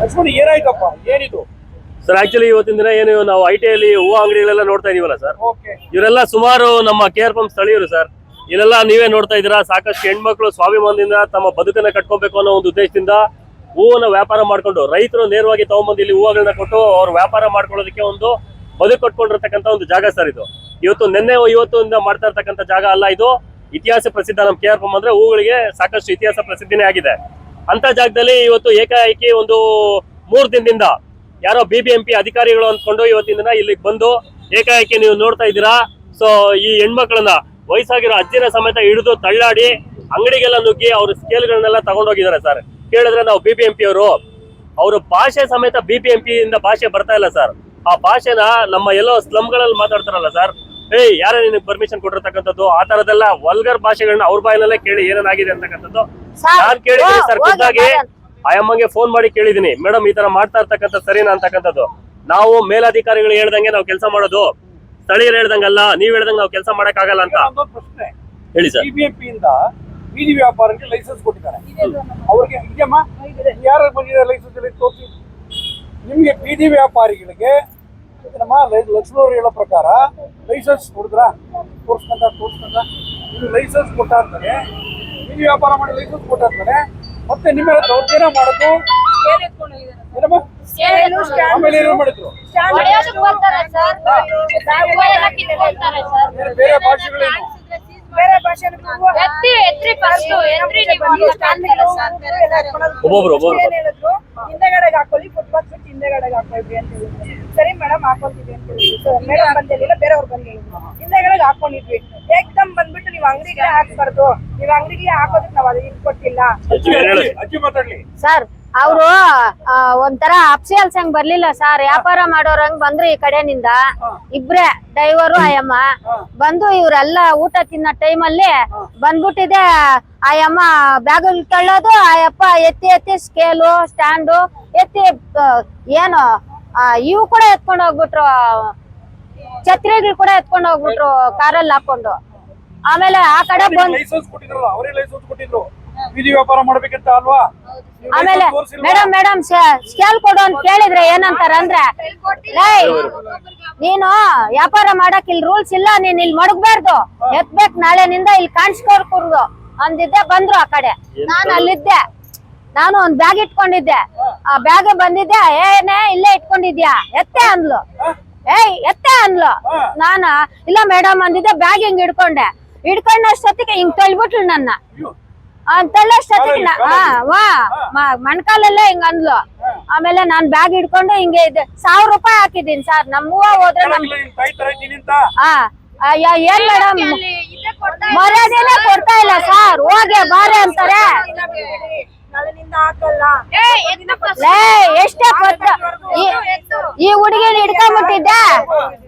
ಲಕ್ಷ್ಮಣ ಏನಾಯ್ತಪ್ಪ? ಏನಿದು? Sir actually ಇವತ್ತಿನ ದಿನ ಏನು ನಾವು ಐ ಟಿ ಅಲ್ಲಿ ಹೂವು ಅಂಗಡಿಗಳೆಲ್ಲ ನೋಡ್ತಾ ಇದೀವಲ್ಲ ಸರ್ ಓಕೆ ಇವರೆಲ್ಲ ಸುಮಾರು ನಮ್ಮ ಕೆ ಆರ್ ಪಂಪ್ ಸ್ಥಳೀಯರು ಸರ್ ಇಲ್ಲೆಲ್ಲ ನೀವೇ ನೋಡ್ತಾ ಇದ್ದೀರಾ ಸಾಕಷ್ಟು ಹೆಣ್ಮಕ್ಳು ಸ್ವಾಭಿಮಾನದಿಂದ ತಮ್ಮ ಬದುಕನ್ನ ಕಟ್ಕೋಬೇಕು ಅನ್ನೋ ಒಂದು ಉದ್ದೇಶದಿಂದ ಹೂವನ್ನ ವ್ಯಾಪಾರ ಮಾಡ್ಕೊಂಡು ರೈತರು ನೇರವಾಗಿ ತಗೊಂಬಂದು ಇಲ್ಲಿ ಹೂವುಗಳನ್ನ ಕೊಟ್ಟು ಅವ್ರು ವ್ಯಾಪಾರ ಮಾಡ್ಕೊಳ್ಳೋದಕ್ಕೆ ಒಂದು ಬದುಕು ಕಟ್ಕೊಂಡಿರ್ತಕ್ಕಂಥ ಒಂದು ಜಾಗ ಸರ್ ಇದು. ಇವತ್ತು ನಿನ್ನೆ ಇವತ್ತಿಂದ ಮಾಡ್ತಾ ಇರ್ತಕ್ಕಂಥ ಜಾಗ ಅಲ್ಲ ಇದು. ಇತಿಹಾಸ ಪ್ರಸಿದ್ಧ ನಮ್ಮ ಕೆ ಆರ್ ಪಂಪ್ ಅಂದ್ರೆ ಹೂಗಳಿಗೆ ಸಾಕಷ್ಟು ಇತಿಹಾಸ ಪ್ರಸಿದ್ಧಿನೇ ಆಗಿದೆ. ಅಂತ ಜಾಗದಲ್ಲಿ ಇವತ್ತು ಏಕಾಏಕಿ ಒಂದು ಮೂರು ದಿನದಿಂದ ಯಾರೋ ಬಿ ಬಿ ಎಂ ಪಿ ಅಧಿಕಾರಿಗಳು ಅಂದ್ಕೊಂಡು ಇವತ್ತಿನ ದಿನ ಇಲ್ಲಿಗೆ ಬಂದು ಏಕಾಏಕಿ ನೀವು ನೋಡ್ತಾ ಇದ್ದೀರಾ. ಸೊ ಈ ಹೆಣ್ಮಕ್ಳನ್ನ ವಯಸ್ಸಾಗಿರೋ ಅಜ್ಜಿನ ಸಮೇತ ಹಿಡಿದು ತಳ್ಳಾಡಿ ಅಂಗಡಿಗೆಲ್ಲ ನುಗ್ಗಿ ಅವ್ರ ಸ್ಕೇಲ್ಗಳನ್ನೆಲ್ಲ ತಗೊಂಡೋಗಿದ್ದಾರೆ ಸರ್ ಕೇಳಿದ್ರೆ ನಾವು ಬಿ ಬಿ ಎಂ ಪಿ ಅವರು ಅವರು ಭಾಷೆ ಸಮೇತ ಬಿ ಬಿ ಎಂ ಪಿ ಇಂದ ಭಾಷೆ ಬರ್ತಾ ಇಲ್ಲ ಸರ್ ಆ ಭಾಷೆನ ನಮ್ಮ ಎಲ್ಲೋ ಸ್ಲಮ್ಗಳಲ್ಲಿ ಮಾತಾಡ್ತಾರಲ್ಲ ಸರ್ ಏಯ್, ಯಾರೇ ನಿನಗೆ ಪರ್ಮಿಷನ್ ಕೊಟ್ಟಿರ್ತಕ್ಕಂಥದ್ದು, ಆ ತರದೆಲ್ಲ ವಲ್ಗರ್ ಭಾಷೆಗಳನ್ನ ಅವ್ರ ಬಾಯಿನಲ್ಲೇ ಕೇಳಿ ಏನೇನಾಗಿದೆ ಅಂತಕ್ಕಂಥದ್ದು ನಾನ್ ಕೇಳಿದ್ದೀನಿ ಸರ್ ಖುದ್ದಾಗಿ? ಆಯಮ್ಮಗೆ ಫೋನ್ ಮಾಡಿ ಕೇಳಿದೀನಿ ಮೇಡಮ್ ಈ ತರ ಮಾಡ್ತಾ ಇರ್ತಕ್ಕಂಥ ಸರಿನಾ ಅಂತಕ್ಕಂಥದ್ದು? ನಾವು ಮೇಲಾಧಿಕಾರಿಗಳು ಹೇಳ್ದಂಗೆ ನಾವು ಕೆಲಸ ಮಾಡೋದು. ಸ್ಥಳೀಯರು ಹೇಳ್ದಂಗಲ್ಲ ನೀವ್ ಹೇಳ್ದಂಗೆ ನಾವು ಕೆಲಸ ಮಾಡಕ್ ಆಗಲ್ಲ ಅಂತ ಪ್ರಶ್ನೆ. ಹೇಳಿ ಸರ್. ಬಿಬಿಎಂಪಿ ಇಂದ ಬೀದಿ ವ್ಯಾಪಾರಕ್ಕೆ ಲೈಸೆನ್ಸ್ ಕೊಟ್ಟಿದ್ದಾರೆ. ಅವ್ರಿಗೆ ಇದೆಯಮ್ಮ ಯಾರು ಬಂದಿದ್ದಾರೆ ಲೈಸೆನ್ಸ್ ತೋರಿಸಿ. ನಿಮ್ಗೆ ಬೀದಿ ವ್ಯಾಪಾರಿಗಳಿಗೆ ನಮ್ಮ ಲಕ್ಷ್ಮಣವ್ರು ಹೇಳೋ ಪ್ರಕಾರ ಲೈಸೆನ್ಸ್ ಕೊಡಿದ್ರ? ತೋರ್ಸ್ಕೊಂಡ ತೋರ್ಸ್ಕೊಂಡ ನೀವು ಲೈಸೆನ್ಸ್ ಕೊಟ್ಟಾದ್ಮೇಲೆ ಬೀದಿ ವ್ಯಾಪಾರ ಮಾಡಿ ಲೈಸೆನ್ಸ್ ಕೊಟ್ಟಾದ್ಮೇಲೆ ಮತ್ತೆ ನಿಮ್ಮ ದೌರ್ಜನ್ಯ ಮಾಡೋದು? ಆಮೇಲೆ ಏನು ಮಾಡಿದ್ರು? ಬೇರೆ ಭಾಷೆಗಳೇನು ಬೇರೆ ಭಾಷೆ ಹೇಳಿದ್ರು? ಹಿಂದೆಗಡೆಗೆ ಹಾಕೊಳ್ಳಿ ಫುಟ್ಪಾತ್ ಬಿಟ್ಟು ಹಿಂದೆಗಡೆಗೆ ಹಾಕೊಳ್ರಿ ಅಂತ ಹೇಳಿದ್ರು. ಸರಿ ಮೇಡಮ್ ಹಾಕೊಂತಿದ್ವಿ ಅಂತ ಹೇಳಿದ್ರು. ಮೇಡಮ್ ಬಂದಿಲ್ಲ ಬೇರೆಯವ್ರು ಬಂದು ಹೇಳಿದ್ರು ಹಿಂದೆಗಡೆಗೆ ಹಾಕೊಂಡಿದ್ವಿ. ಏಕ್ದಮ್ ಬಂದ್ಬಿಟ್ಟು ನೀವು ಅಂಗಡಿಗೆ ಹಾಕ್ಬಾರ್ದು. ನೀವು ಅಂಗಡಿಗೆ ಹಾಕೋದಕ್ಕೆ ನಾವ್ ಅದು ಇದು ಕೊಟ್ಟಿಲ್ಲ. ಅಜ್ಜಿ ಹೇಳಿ. ಅಜ್ಜಿ ಮಾತಾಡ್ಲಿ. ಸರ್ ಅವರು ಒಂಥರ ಅಪ್ಸಿಯಲ್ಸ್ ಹಂಗ್ ಬರ್ಲಿಲ್ಲ ಸರ್. ವ್ಯಾಪಾರ ಮಾಡೋರಂಗ್ ಬಂದ್ರು ಈ ಕಡೆನಿಂದ. ಇಬ್ರೇ ಡ್ರೈವರು ಆಯಮ್ಮ. ಬಂದು ಇವ್ರೆಲ್ಲ ಊಟ ತಿನ್ನೋ ಟೈಮಲ್ಲಿ ಬಂದ್ಬಿಟ್ಟಿದೆ ಆಯಮ್ಮ. ಬ್ಯಾಗ್ ತಳ್ಳೋದು ಆಯಪ್ಪ ಎತ್ತಿ ಎತ್ತಿ ಸ್ಕೇಲು ಸ್ಟ್ಯಾಂಡು ಎತ್ತಿ ಏನು ಇವು ಕೂಡ ಎತ್ಕೊಂಡು ಹೋಗ್ಬಿಟ್ರು. ಛತ್ರಿಗಳು ಕೂಡ ಎತ್ಕೊಂಡು ಹೋಗ್ಬಿಟ್ರು ಕಾರಲ್ಲಿ ಹಾಕೊಂಡು. ಆಮೇಲೆ ಆ ಕಡೆ ಬಂದ್ ಲೈಸೆನ್ಸ್ ಕೊಟ್ಟಿದ್ರಲ್ಲ ಅವರೇ ಲೈಸೆನ್ಸ್ ಕೊಟ್ಟಿದ್ರು. ಬೀದಿ ವ್ಯಾಪಾರ ಮಾಡ್ಬೇಕಂತ ಅಲ್ವಾ? ಆಮೇಲೆ? ಮೇಡಮ್ ಮೇಡಮ್ ಸ್ಕೇಲ್ ಕೊಡು ಅಂತ ಕೇಳಿದ್ರೆ ಏನಂತಾರ ಅಂದ್ರೆ ನೀನು ವ್ಯಾಪಾರ ಮಾಡಕ್ ಇಲ್ಲಿ ರೂಲ್ಸ್ ಇಲ್ಲ ನೀನ್ ಇಲ್ಲಿ ಮಡಗ್ಬಾರ್ದು. ಎತ್ಬೇಕ್ ನಾಳೆನಿಂದ ಇಲ್ಲಿ ಕಾಣಿಸ್ಕೋರ್ ಕುರ್ದು. ಅಂದಿದ್ದೆ ಬಂದ್ರು ಆ ಕಡೆ. ನಾನು ಅಲ್ಲಿದ್ದೆ. ನಾನು ಒಂದ್ ಬ್ಯಾಗ್ ಇಟ್ಕೊಂಡಿದ್ದೆ. ಆ ಬ್ಯಾಗ್ ಬಂದಿದ್ದೆ ಏನೇ ಇಲ್ಲೇ ಇಟ್ಕೊಂಡಿದ್ಯಾ? ಎತ್ತೆ ಅಂದ್ಲು. ಏಯ್ ಎತ್ತೆ ಅಂದ್ಲು. ನಾನ ಇಲ್ಲ ಮೇಡಮ್ ಅಂದಿದ್ದೆ ಬ್ಯಾಗ್ ಹಿಂಗ್ ಹಿಡ್ಕೊಂಡೆ ಅಷ್ಟೊತ್ತಿಗೆ ಹಿಂಗ್ ತೊಳ್ಬಿಟ್ಲು ನನ್ನ. ಅಂತಲ್ಲಷ್ಟೊತ್ತಿಗೆ ವಾ ಮ- ಮೊಣ್ಕಾಲಲ್ಲೇ ಹಿಂಗ ಅಂದ್ಲು. ಆಮೇಲೆ ನಾನ್ ಬ್ಯಾಗ್ ಹಿಡ್ಕೊಂಡು ಹಿಂಗೆ ಇದೆ ಸಾವಿರ ರೂಪಾಯಿ ಹಾಕಿದೀನಿ ಸರ್. ನಮ್ಮವ್ವ ಹೋದ್ರೆ ನಮ್ ಏನ್ ಮೇಡಮ್? ಮರ್ಯಾದೆನೆ ಕೊಡ್ತಾ ಇಲ್ಲ ಸರ್. ಹೋಗಿ ಬಾರೆ ಅಂತಾರೆ. ಎಷ್ಟೇ ಈ- ಹುಡುಗಿನ ಹಿಡ್ಕೊಂಬಿಟ್ಟಿದ್ದೆ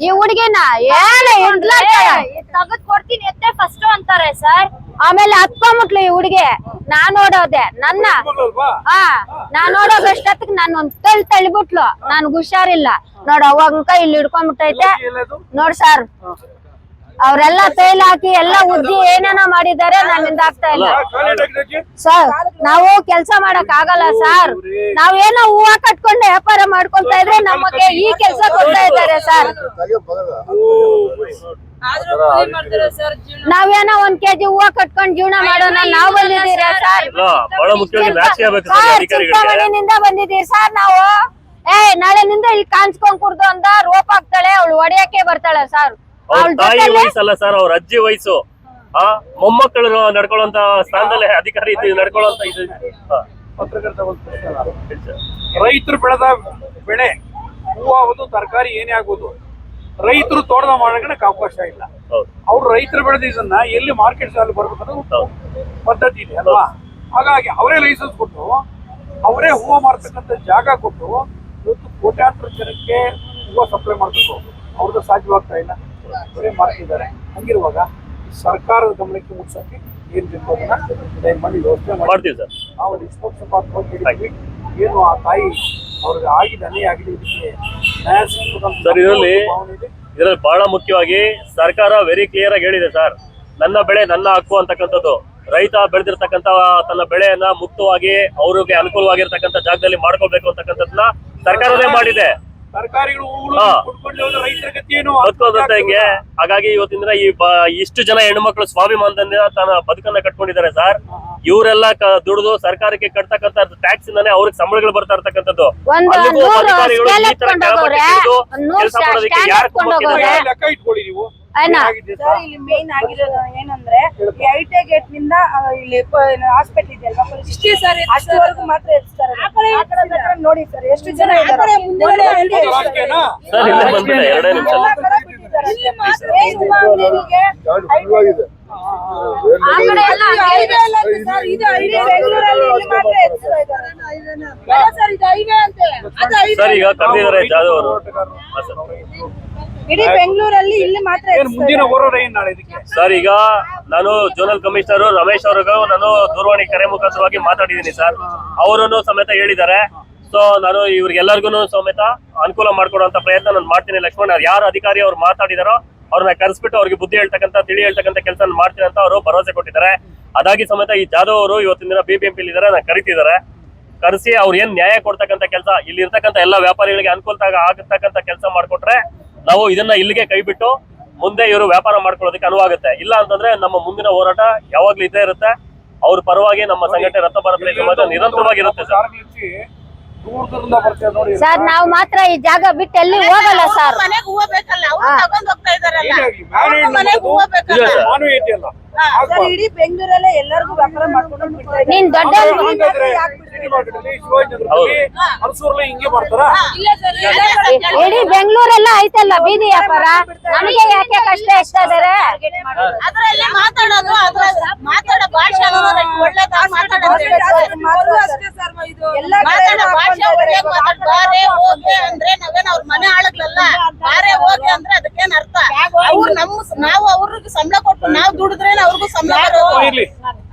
ಈ ಹುಡುಗಿನ? ಏನ ಹಿಡ್ಲಾಡ್ತಾಳೆ ತಗದ್ ಕೊಡ್ತೀನಿ ಎತ್ತೆ ಫಸ್ಟ್ ಅಂತಾರೆ ಸರ್ ಆಮೇಲೆ ಹತ್ಕೊಂಬಿಟ್ಲು ಈ ಹುಡುಗಿ. ನಾನ್ ನೋಡೋದೆ ನನ್ನ. ಹಾ ನಾನ್ ನೋಡೋದಷ್ಟೊತ್ತಿಗೆ ನಾನು ಒಂದ್ ತಳ್ಳಿ ತಳ್ಬಿಟ್ಲು. ನನ್ಗೆ ಹುಷಾರಿಲ್ಲ. ನೋಡ್ ಅವಾಗ ಇಲ್ಲಿ ಹಿಡ್ಕೊಂಡ್ಬಿಟ್ಟೈತೆ ನೋಡ್ ಸರ್ ಅವ್ರೆಲ್ಲ ತೈಲ ಹಾಕಿ ಎಲ್ಲ ಉದ್ದಿ ಏನೇನೋ ಮಾಡಿದ್ದಾರೆ ನನ್ನಿಂದ ಆಗ್ತಾ ಇಲ್ಲ. ಸರ್ ನಾವು ಕೆಲಸ ಮಾಡಕ್ ಆಗಲ್ಲ ಸರ್ ನಾವೇನೋ ಹೂವ ಕಟ್ಕೊಂಡು ವ್ಯಾಪಾರ ಮಾಡ್ಕೊಂತ ಇದ್ರೆ ನಮಗೆ ಈ ಕೆಲ್ಸ ಕೊಡ್ತಾ ಇದ್ದಾರೆ ಸರ್. ನಾವೇನೋ ಒಂದ್ ಕೆಜಿ ಹೂವ ಕಟ್ಕೊಂಡ್ ಜೀವನ ಮಾಡೋಣ ನಾವ್ ಬಂದಿದ್ದೀರಾ ಸರ್? ಅಧಿಕಾರಿಗಳಿಗೆ ಸರ್ ನಾವು? ಏ ನಾಳೆ ನಿಂದ ಇಲ್ಲಿ ಕಾಣಿಸ್ಕೊಂಡ್ ಕುಡ್ದು ಅಂತ ರೋಪ್ ಹಾಕ್ತಾಳೆ ಅವಳು ಒಡೆಯಕ್ಕೆ ಬರ್ತಾಳೆ ಸರ್. ಅವ್ರ ತಾಯಿ ವಯಸ್ಸಲ್ಲ ಸರ್ ಅವ್ರ ಅಜ್ಜಿ ವಯಸ್ಸು. ಆ ಮೊಮ್ಮಕ್ಕಳು ನಡ್ಕೊಳ್ಳುವಂತ ಸ್ಥಾನದಲ್ಲಿ ಅಧಿಕಾರಿ ಇದ್ದು ನಡ್ಕೊಳ್ಳುವಂತ ಇದು. ಒಂದು. ರೈತರು ಬೆಳೆದ ಬೆಳೆ ಹೂವು ಆಗೋದು ತರಕಾರಿ ಏನೇ ಆಗೋದು ರೈತರು ತೋಟದ ಮಾಡಕ್ಕೆ ಅವಕಾಶ ಇಲ್ಲ. ಹೌದು. ಅವ್ರು ರೈತರು ಬೆಳೆದ ಇದನ್ನ ಎಲ್ಲಿ ಮಾರ್ಕೆಟ್ ಅಲ್ಲಿ ಬರ್ಬೇಕನ್ನೋದು ಹೌದು. ಪದ್ಧತಿ ಇದೆ ಅಲ್ವಾ? ಹಾಗಾಗಿ ಅವರೇ ಲೈಸೆನ್ಸ್ ಕೊಟ್ಟು ಅವರೇ ಹೂವು ಮಾರ್ತಕ್ಕಂಥ ಜಾಗ ಕೊಟ್ಟು ಇವತ್ತು ಕೋಟ್ಯಾಂತರ ಜನಕ್ಕೆ ಹೂವು ಸಪ್ಲೈ ಮಾಡಬೇಕು. ಅವ್ರದ್ದು ಸಾಧ್ಯವಾಗ್ತಾ ಇಲ್ಲ. ಅವರೇ ಮಾಡ್ತಿದ್ದಾರೆ. ಹಂಗಿರುವಾಗ ಸರ್ಕಾರದ ಗಮನಕ್ಕೆ ಮುಟ್ಸಕ್ಕೆ ಏನ್ ಬೇಕು ಅದನ್ನ ದಯಮಾಡಿ ವ್ಯವಸ್ಥೆ ಮಾಡಿ. ಮಾಡ್ತೀವಿ ಸರ್. ನಾವು ನಿಷ್ಪಕ್ಷಪಾತವಾಗಿ ಏನು ಆ ತಾಯಿ ಅವ್ರಿಗೆ ಆಗಿದೆ ಅನೇ ಆಗಿದೆ ಇದಕ್ಕೆ ನ್ಯಾಯ ಸರ್ ಇದರಲ್ಲಿ ಇದರಲ್ಲಿ ಬಹಳ ಮುಖ್ಯವಾಗಿ ಸರ್ಕಾರ ವೆರಿ ಕ್ಲಿಯರ್ ಆಗಿ ಹೇಳಿದೆ ಸರ್. ನನ್ನ ಬೆಳೆ ನನ್ನ ಹಕ್ಕು ಅಂತಕ್ಕಂಥದ್ದು. ರೈತ ಬೆಳೆದಿರ್ತಕ್ಕಂಥ ತನ್ನ ಬೆಳೆಯನ್ನ ಮುಕ್ತವಾಗಿ ಅವ್ರಿಗೆ ಅನುಕೂಲವಾಗಿರ್ತಕ್ಕಂಥ ಜಾಗದಲ್ಲಿ ಮಾಡ್ಕೊಳ್ಬೇಕು ಅಂತಕ್ಕಂಥದ್ದನ್ನ ಸರ್ಕಾರನೇ ಮಾಡಿದೆ. ತರಕಾರಿಗಳು ರೈತರ ಬದುಕೋದಂತ ಹಿಂಗೆ? ಹಾಗಾಗಿ ಇವತ್ತಿನ ದಿನ ಈ ಇಷ್ಟು ಜನ ಹೆಣ್ಮಕ್ಳು ಸ್ವಾಭಿಮಾನದಿಂದ ತನ್ನ ಬದುಕನ್ನ ಕಟ್ಕೊಂಡಿದ್ದಾರೆ ಸರ್. ಇವರೆಲ್ಲ ದುಡಿದು ಸರ್ಕಾರಕ್ಕೆ ಕಟ್ತಕ್ಕಂತ ಟ್ಯಾಕ್ಸ್ ಇಂದಾನೆ ಅವ್ರಿಗೆ ಸಂಬಳಗಳು ಬರ್ತಾ ಇರ್ತಕ್ಕಂಥದ್ದು. ಅಧಿಕಾರಿಗಳು ಈ ತರ ಕೆಲಸ ಮಾಡೋದಕ್ಕೆ ಯಾರು ಎತ್ಕೊಂಡು ಕುಮ್ಮಕ್ಕಿದ್ದಾರೆ? ಹೋಗೋರೆ ಲೆಕ್ಕ ಇಟ್ಕೊಳ್ಳಿ ನೀವು. ಸರ್ ಇಲ್ಲಿ ಮೇನ್ ಆಗಿರೋದು ಏನಂದ್ರೆ ಐಟೆ ಗೇಟ್ನಿಂದ ಇಲ್ಲಿ ಹಾಸ್ಪಿಟಲ್ ಇದೆಯಲ್ವಾ ಇಷ್ಟೇ ಸರ್ ಮಾತ್ರ ಎತ್ತಿಸ್ತಾರೆ ಆ ಕಡೆ ಮಾತ್ರ ನೋಡಿ ಸರ್ ಎಷ್ಟು ಜನ ಇದ್ದಾರೆ? ಸರ್ ಇಲ್ಲೇ ಬಂದ್ಬಿಟ್ಟೆ ಎರಡೇ ನಿಮಿಷ ಸರ್, ಈಗ ಕರೆದಿದ್ದಾರೆ ಜಾಧವ್ ಅವರು ಇಡೀ ಬೆಂಗಳೂರಲ್ಲಿ ಇಲ್ಲಿ ಮಾತ್ರ ಮುಂದಿನ ಇದ್ದಾರೆ. ಹೋರಾಟ ಏನ್ ನಾಳೆ ಇದಕ್ಕೆ ಸರ್ ಈಗ ನಾನು ಜೋನಲ್ ಕಮಿಷನರ್ ರಮೇಶ್ ಅವ್ರಿಗೂ ನಾನು ದೂರವಾಣಿ ಕರೆ ಮುಖಾಂತರವಾಗಿ ಮಾತಾಡಿದ್ದೀನಿ ಸರ್ ಅವರನ್ನು ಸಮೇತ ಹೇಳಿದ್ದಾರೆ ಸೊ ನಾನು ಇವ್ರಿಗೆಲ್ಲರಿಗೂ ಸಮೇತ ಅನುಕೂಲ ಮಾಡ್ಕೊಡುವಂತ ಪ್ರಯತ್ನ ನಾನು ಮಾಡ್ತೀನಿ ಲಕ್ಷ್ಮಣ್. ಅವ್ರು ಯಾರು ಅಧಿಕಾರಿ ಅವ್ರು ಮಾತಾಡಿದಾರೋ ಅವ್ರನ್ನ ಕರೆಸ್ಬಿಟ್ಟು ಅವ್ರಿಗೆ ಬುದ್ಧಿ ಹೇಳ್ತಕ್ಕಂಥ, ತಿಳಿ ಹೇಳ್ತಕ್ಕಂಥ ಕೆಲಸ ಮಾಡ್ತೀನಿ ಅಂತ ಅವರು ಭರವಸೆ ಕೊಟ್ಟಿದ್ದಾರೆ. ಅದಾಗಿ ಸಮೇತ ಈ ಜಾಧವ್ ಅವರು ಇವತ್ತಿನ ದಿನ ಬಿಬಿಎಂಪಿ ಇದ್ದಾರೆ ನಾನು ಕರಿತಿದ್ದಾರೆ. ಕರೆಸಿ ಅವ್ರು ಏನ್ ನ್ಯಾಯ ಕೊಡ್ತಕ್ಕಂಥ ಕೆಲಸ ಇಲ್ಲಿ ಇರ್ತಕ್ಕಂಥ ಎಲ್ಲ ವ್ಯಾಪಾರಿಗಳಿಗೆ ಅನುಕೂಲ ಆಗತಕ್ಕಂಥ ಕೆಲಸ ಮಾಡ್ಕೊಟ್ರೆ ನಾವು ಇದನ್ನ ಇಲ್ಲಿಗೆ ಕೈ ಬಿಟ್ಟು ಮುಂದೆ ಇವರು ವ್ಯಾಪಾರ ಮಾಡ್ಕೊಳ್ಳೋದಕ್ಕೆ ಅನುವಾಗುತ್ತೆ ಇಲ್ಲ ಅಂತಂದ್ರೆ ನಮ್ಮ ಮುಂದಿನ ಹೋರಾಟ ಯಾವಾಗ್ಲೂ ಇದ್ದೇ ಇರುತ್ತೆ. ಅವ್ರ ಪರವಾಗಿ ನಮ್ಮ ಸಂಘಟನೆ ರಥ ಭಾರತ ನಿರಂತರವಾಗಿರುತ್ತೆ ಸರ್. ಸರ್ ನಾವು ಮಾತ್ರ ಈ ಜಾಗ ಬಿಟ್ಟು ಎಲ್ಲಿ ಹೋಗಲ್ಲ ಸರ್. ಮನೆಗೆ ಹೂವ ಬೇಕಲ್ಲ ಅವ್ರು ತಗೊಂಡ್ ಹೋಗ್ತಾ ಇದಾರಲ್ಲ ಏನಾಗಿ? ಮ್ಯಾರೇಜ್ ಅವ್ರು ಮನೆಗ್ ಹೂವ ಬೇಕಲ್ಲ. ಸರ್. ಮಾನವೀಯತೆ ಅಲ್ಲ ಇಡೀ ಬೆಂಗಳೂರಲ್ಲೇ ಎಲ್ಲರಿಗೂ ವ್ಯಾಪಾರ ಮಾಡ್ಕೊಂಡು ಬಿಡ್ತಾ ಇದ್ದಾರೆ. ನೀನ್ ದೊಡ್ಡ ಇಡೀ ಬೆಂಗಳೂರೆಲ್ಲ ಐತಲ್ಲ ಬೀದಿ ವ್ಯಾಪಾರ ನಮಗೆ ಯಾಕೆ ಕಷ್ಟ ಇಷ್ಟ ಇದಾರೆ ಅದ್ರಲ್ಲಿ ಮಾತಾಡೋದು ಅದ್ರ ಭಾಷೆ ಅನ್ನೋದು ಒಳ್ಳೇದಾಗಿ ಮಾತಾಡೋದು ಮಾತ್ರ ಅಷ್ಟೇ ಸರ್ ಇದು. ಎಲ್ಲ ಮಾತಾಡೋ ಕಡೆ ಭಾಷೆ ಒಳ್ಳೆ ಮಾತಾಡ್ ಬಾರೆ ಹೋಗಿ ಅಂದ್ರೆ ನಾವೇನ್ ಅವ್ರ ಮನೆ ಆಳಗ್ಲಲ್ಲ ಬಾರೆ ಹೋಗಿ ಅಂದ್ರೆ ಅದಕ್ಕೇನ್ ಅರ್ಥ ಅವ್ರು ನಮ್ಮ ನಾವು ಅವ್ರಿಗೆ ಸಂಬಳ ಕೊಟ್ಟು ನಾವು ದುಡಿದ್ರೆ ಅವ್ರಿಗೂ ಸಂಬಳ ಬರೋದು ಇರ್ಲಿ ಅರ್ಥ ನೀವೇನ್ ಆಯ್ತಾ? ಹೇಳಿದ್ರು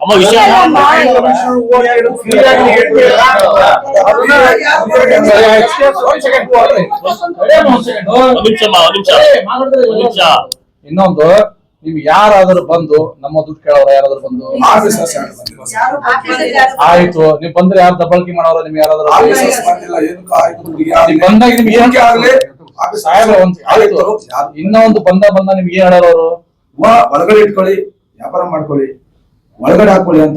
ಅಮ್ಮ ವಿಷಯ ನಿಮಿಷ ಇನ್ನೊಂದು. ನಿಮ್ಗೆ ಯಾರಾದ್ರೂ ಬಂದು ನಮ್ಮ ದುಡ್ಡು ಕೇಳೋರು ಯಾರಾದ್ರೂ ಬಂದು ಆಯ್ತು ನೀವು ಬಂದ್ರೆ ಯಾರು ದಬ್ಬಾಳಿಕೆ ಮಾಡೋರು ನಿಮ್ಗೆ ಯಾರಾದ್ರೂ ನೀವ್ ಬಂದಾಗ ನಿಮ್ಗೆ ಏನ್ ಸಾಹೇಬ್ರೆ ಒಂದ್ ಆಯ್ತು. ಇನ್ನೊಂದು ಬಂದ ಬಂದ ನಿಮ್ಗೆ ಏನ್ ಹೇಳೋರು ಅವರು? ಒಳಗಡೆ ಇಟ್ಕೊಳ್ಳಿ ವ್ಯಾಪಾರ ಮಾಡ್ಕೊಳ್ಳಿ ಒಳಗಡೆ ಹಾಕೊಳ್ಳಿ ಅಂತ